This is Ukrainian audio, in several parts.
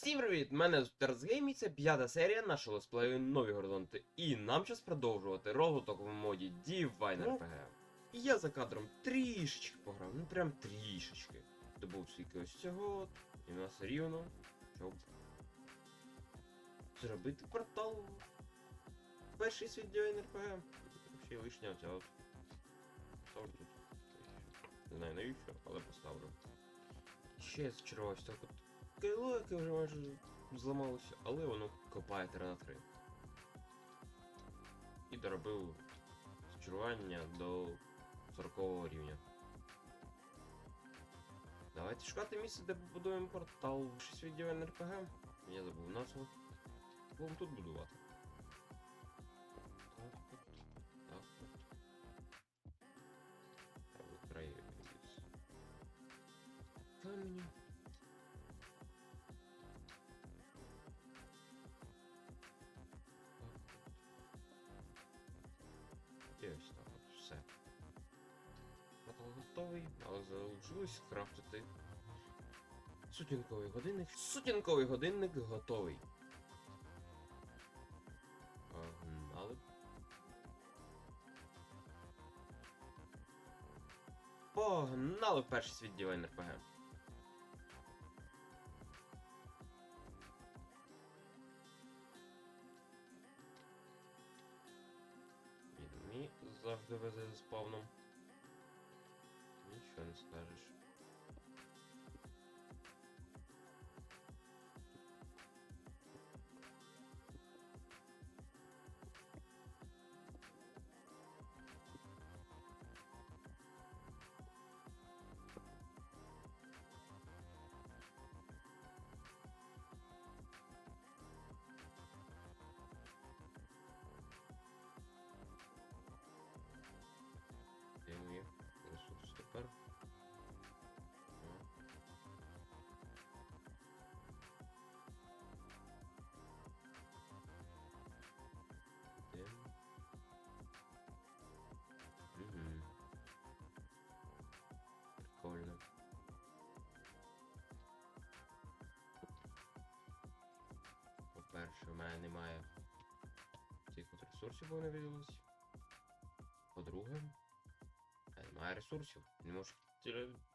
Всім привіт! Мене Терзгейм і це п'ята серія нашого летсплею нові горизонти. І нам час продовжувати розвиток в моді Divine Ну. RPG. І я за кадром трішечки пограв, ну прям трішечки. Добув стільки ось цього, і в нас рівно, щоб зробити портал. Перший світ Divine RPG. Ще лишня оця от. Ставлю тут. Не знаю навіщо, але поставлю. Ще я зачарувався яке вже майже зламалося, але воно копає 3 на 3. І доробив зачарування до 40 рівня. Давайте шукати місце, де побудуємо портал. Щось від РПГ. Я забув назву. Будемо тут будувати. Готовий, але залишилось крафтити. Сутінковий годинник. Сутінковий годинник готовий. Погнали. Погнали в перший світ Divine RPG. Відмі завжди везе за спавном. Нічого скажеш. По-перше, в мене немає цих от ресурсів, бо вони виділись. По-друге, немає ресурсів. Не можу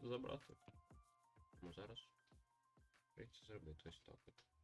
забрати. Тому зараз прийдеться зробити ось так от.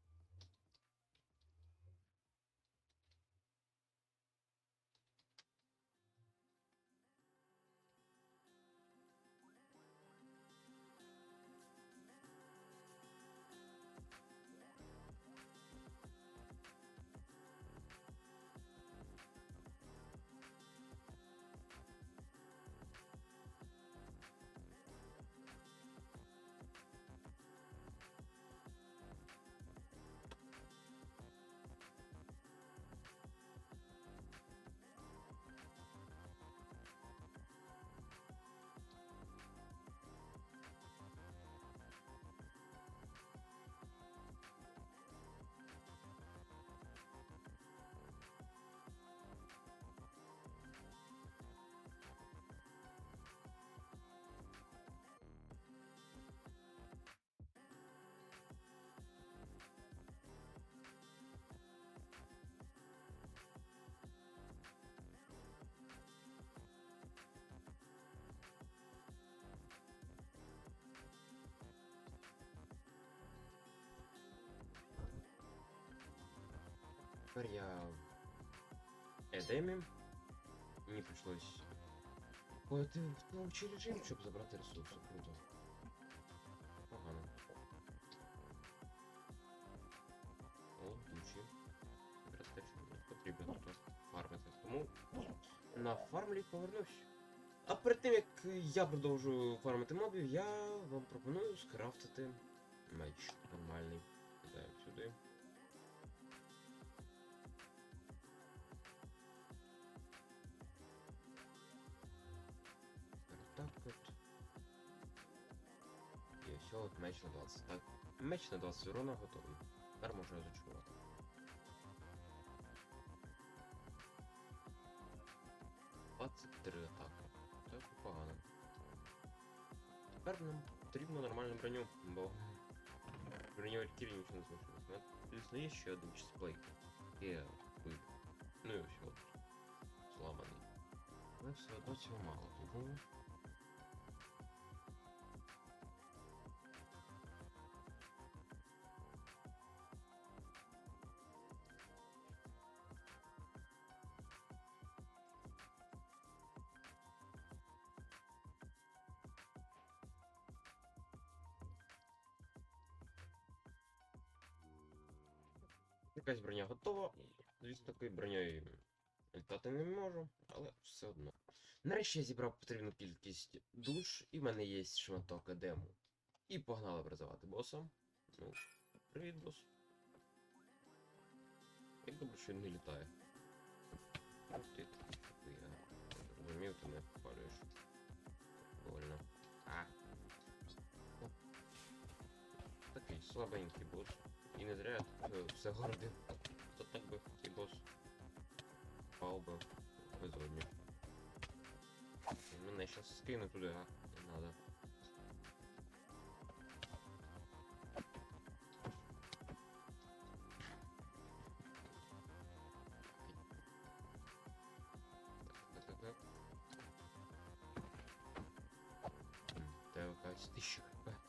Тепер я Едемі. Мені прийшлось ходити в творчий режим, щоб забрати ресурси. Круто. Погано. О, душі. Потрібно тут фармити. Тому на фармлі повернусь. А перед тим як я продовжу фармити мобів, я вам пропоную скрафтити меч нормальний. Меч на 20 урона готовий. Тепер зачарувати. Двадцять три атаки. Так погано. Тепер нам потрібно нормальну броню, бо броню Валькірі нічого не змушує. звісно, є ще один чисплей. Є вибір. Ну і ось от. Зламаний. Але все одно цього мало. Тому Якась броня готова. Звісно, такою бронею літати не можу, але все одно. Нарешті я зібрав потрібну кількість душ, і в мене є шматок едему. І погнали призивати боса. Ну, привіт, бос. Як добре, що він не літає. Ти ти, я розумів, ти не попалюєш. Больно. А. Такий слабенький бос. І не зря е, все гордив. То так би цей бос впав би безодню. Мене щас скину туди, а не. М, Та якась тисяча хп.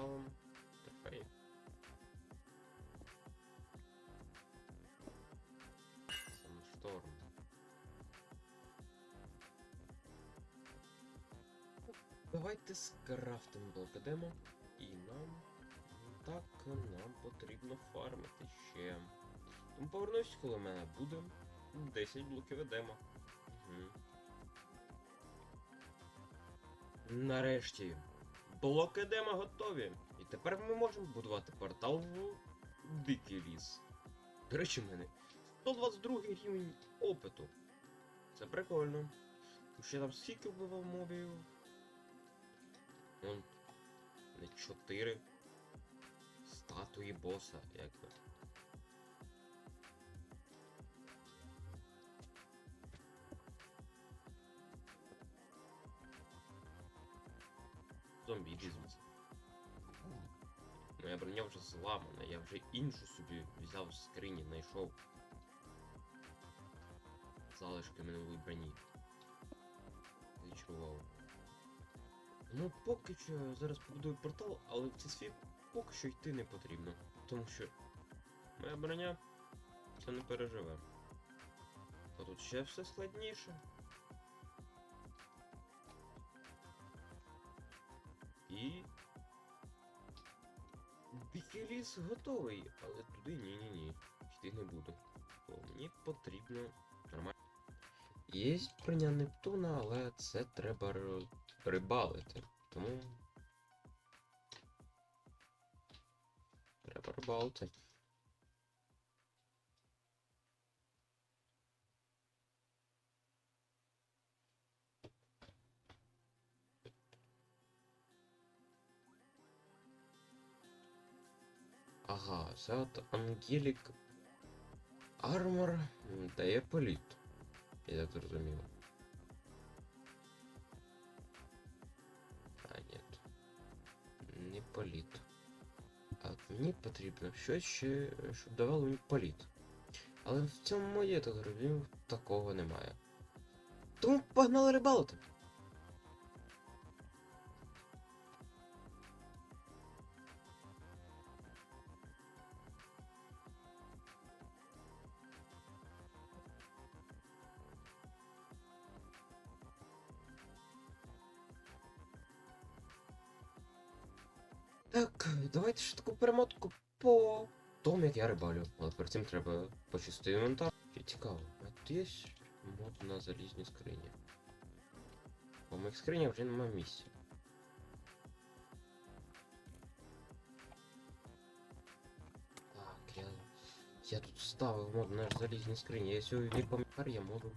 Поставим трофей. Сансторм. Давайте скрафтимо блокадемо. І нам так нам потрібно фармити ще. Тому повернусь, коли в мене буде 10 блоків едема. Угу. Нарешті. Блоки демо готові. І тепер ми можемо будувати портал в дикий ліс. До речі, в мене 122 рівень опиту. Це прикольно. Ще там скільки вбивав мобів. Вон не 4 статуї боса, як би. Зомбі, іди звідси. Моя броня вже зламана, я вже іншу собі взяв з скрині, знайшов. Залишки минулої броні. Зачарував. Ну, поки що я зараз побудую портал, але в цей світ поки що йти не потрібно. Тому що моя броня це не переживе. А тут ще все складніше. Дикий готовий, але туди ні-ні-ні. Йти не буду. Бо мені потрібно нормально. Є броня Нептуна, але це треба ри- рибалити. Тому. Треба рибалити. Ага, це от Ангелік Армор дає політ. Я так зрозумів. А, ні. Не політ. А мені потрібно щось ще, щоб давало мені політ. Але в цьому я так такого немає. Тому погнали рибалити. Так, давайте ще таку перемотку по тому, як я рибалю. Але перед цим треба почистити інвентар. І цікаво, а є мод на залізні скрині. По моїх скринях вже немає місця. Так, я. Я тут ставив мод на залізні скрині. Я сьогодні пам'ятаю, я можу.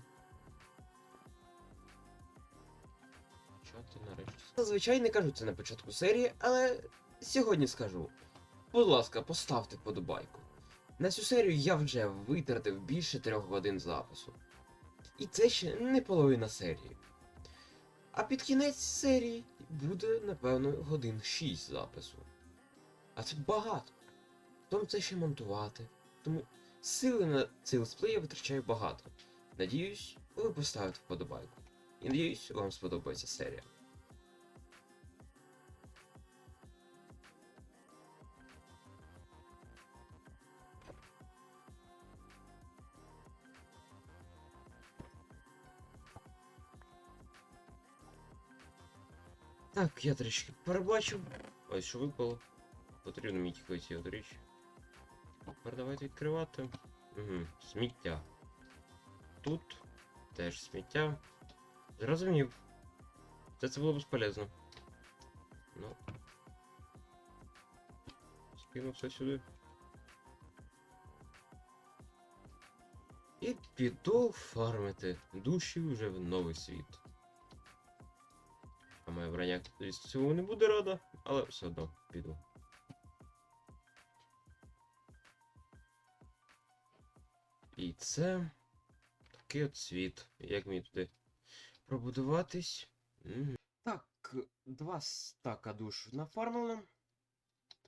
Нарешті. Зазвичай не кажу це на початку серії, але сьогодні скажу. Будь ласка, поставте подобайку. На цю серію я вже витратив більше трьох годин запису. І це ще не половина серії. А під кінець серії буде, напевно, годин 6 запису. А це багато. Тому це ще монтувати. Тому сили на цей летсплей я витрачаю багато. Надіюсь, ви поставите вподобайку. І надіюсь, вам сподобається серія. Так, я трішки перебачив. Ось що випало. Потрібно мені тільки ці от речі. Тепер давайте відкривати. Угу, сміття. Тут теж сміття. Зрозумів. Це це було безполезно. Ну. Скину все сюди. І піду фармити душі вже в новий світ. А моя броня з цього не буде рада, але все одно піду. І це такий от світ. Як мені туди пробудуватись? Мгм. Так, два стака душ нафармили.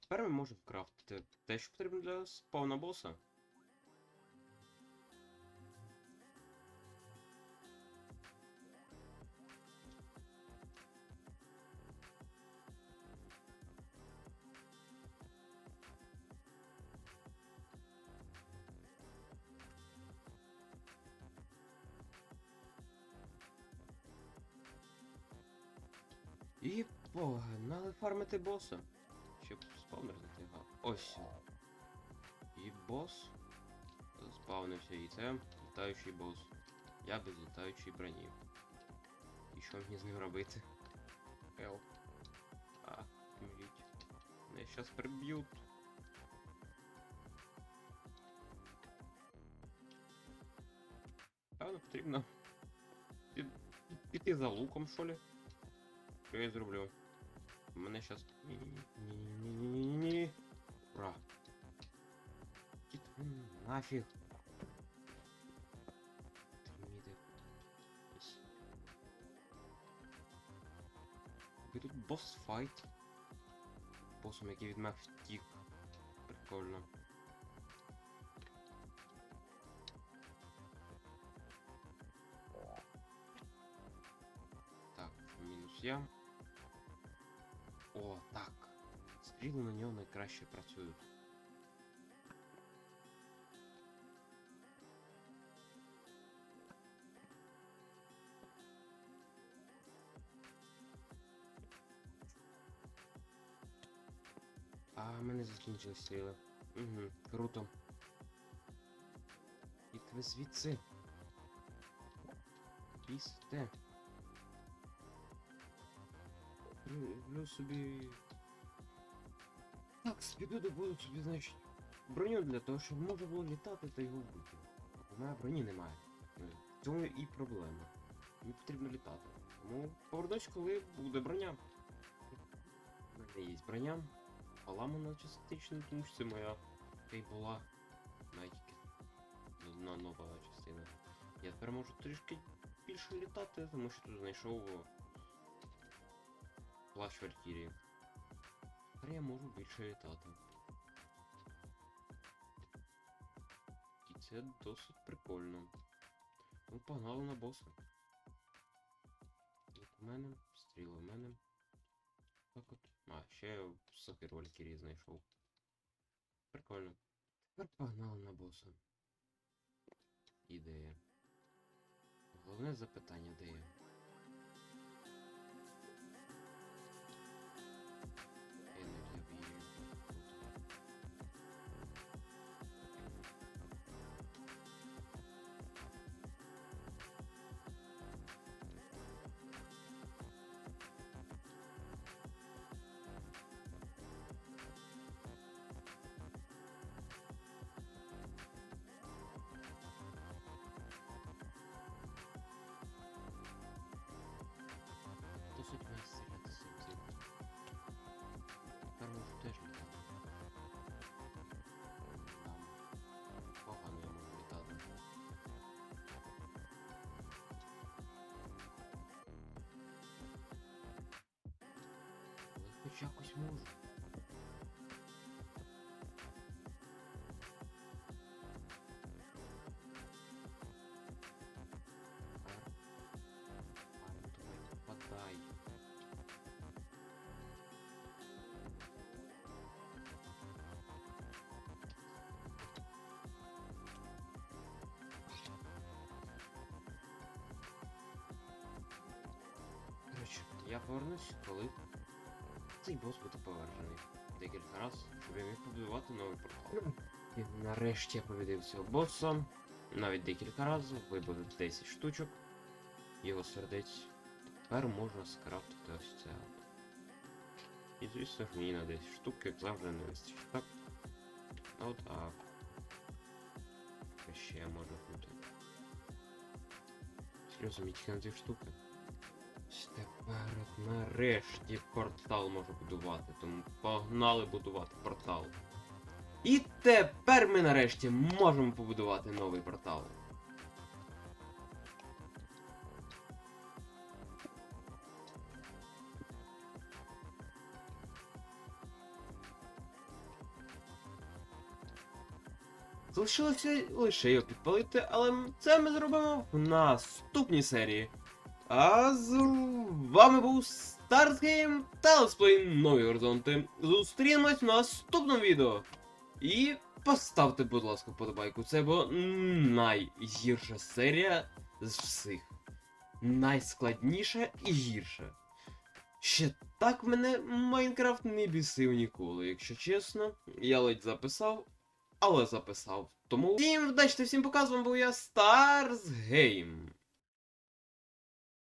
Тепер ми можемо крафтити те, що потрібно для спавна боса. І погнали фармити боса. Щоб спавнер затягав. Ось. І бос. Спавнився і це літаючий бос. Я без літаючої броні. І що мені з ним робити? Хелп. А, мліть. Мене щас приб'ють. Певно, потрібно піти за луком, що ли? Що я зроблю? Мене щас. Ні-ні-ні-ні-ні-ні. Ура. Кіт, нафіг. Тут босс файт. Босом, який від мене втік. Прикольно. Так, мінус я. О, так. Стріли на нього найкраще працюють. А, в мене закінчились стріли. Угу, круто. І ви звідси. Пісте. Люблю собі. Так, піду добуду собі, значить, броню для того, щоб можна було літати та його вбити. У мене броні немає. Ну, В цьому і проблема. Мені потрібно літати. Тому повернусь, коли буде броня. У мене є броня. Поламана частично, тому що це моя та й була навіть одна нова частина. Я тепер можу трішки більше літати, тому що тут знайшов плащ Валькірії. Тепер я можу більше літати. І це досить прикольно. Ну, погнали на боса. От у мене, стріл у мене. Так от. А, ще сокир Валькірії знайшов. Прикольно. Тепер погнали на боса. Ідея. Головне запитання, де я? Я можу. Давай, подай. Коротше, я повернусь, коли цей бос буде повержений. Декілька разів, щоб я міг побудувати новий портал. І нарешті я побідив цього боса. Навіть декілька разів, вибив 10 штучок. Його сердець. Тепер можна скрафтити ось це. І звісно ж мені на 10 штук, як завжди, не вистачить. Так. А от а. Ще я можу бути? Серйозно, мені тільки на 2 штуки. Нарешті портал можу будувати, тому погнали будувати портал. І тепер ми нарешті можемо побудувати новий портал. Залишилося лише його підпалити, але це ми зробимо в наступній серії. А з вами був StartGame та летсплей Нові Горизонти. Зустрінемось в наступному відео. І поставте, будь ласка, вподобайку. Це була найгірша серія з всіх. Найскладніша і гірша. Ще так мене Майнкрафт не бісив ніколи, якщо чесно. Я ледь записав, але записав. Тому всім вдачі, всім показ, вам був я Stars Game.